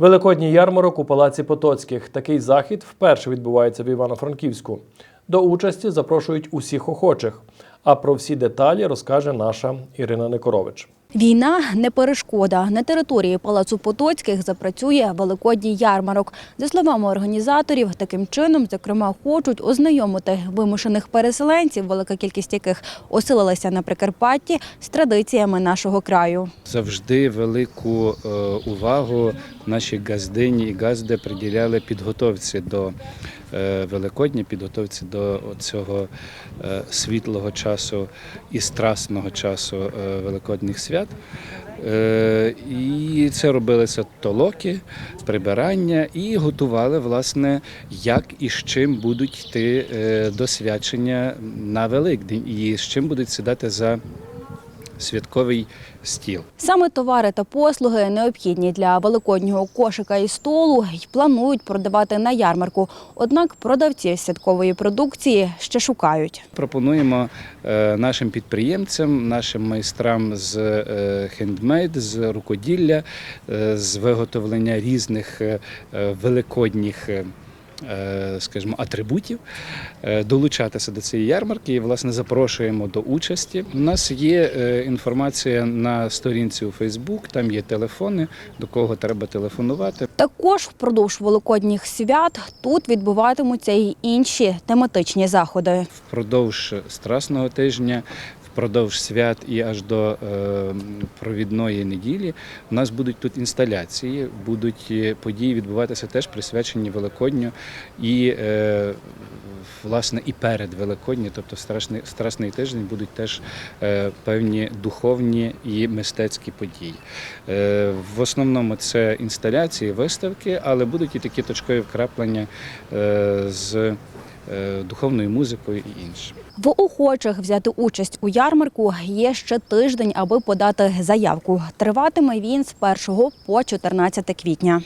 Великодній ярмарок у Палаці Потоцьких. Такий захід вперше відбувається в Івано-Франківську. До участі запрошують усіх охочих. А про всі деталі розкаже наша Ірина Никорович. Війна не перешкода. На території Палацу Потоцьких запрацює великодній ярмарок. За словами організаторів, таким чином, зокрема, хочуть ознайомити вимушених переселенців, велика кількість яких оселилася на Прикарпатті, з традиціями нашого краю. Завжди велику е, увагу наші газдині і газди приділяли підготовці до е, Великодня, підготовці до цього е, світлого часу і страсного часу Великодніх свят. Е, І це робилися толоки, прибирання і готували, власне, як і з чим будуть йти досвячення до свячення на Великдень, і з чим будуть сідати за святковий стіл. Саме товари та послуги необхідні для великоднього кошика і столу й планують продавати на ярмарку. Однак продавців святкової продукції ще шукають. Пропонуємо е, нашим підприємцям, нашим майстрам з е, хендмейд, з рукоділля, е, з виготовлення різних великодніх. Е, Скажімо, атрибутів е, долучатися до цієї ярмарки і власне запрошуємо до участі. У нас є е, інформація на сторінці у Фейсбук, там є телефони, до кого треба телефонувати. Також впродовж великодніх свят тут відбуватимуться й інші тематичні заходи. впродовж страсного тижня, впродовж свят і аж до е, провідної неділі у нас будуть тут інсталяції, будуть е, події відбуватися теж присвячені Великодню і е, власне і перед Великодню, тобто страшний, страсний тиждень будуть теж певні духовні і мистецькі події. В основному це інсталяції, виставки, але будуть і такі точкові вкраплення з духовною музикою і іншим. В охочих взяти участь у ярмарку є ще тиждень, аби подати заявку. Триватиме він з 1 по 14 квітня.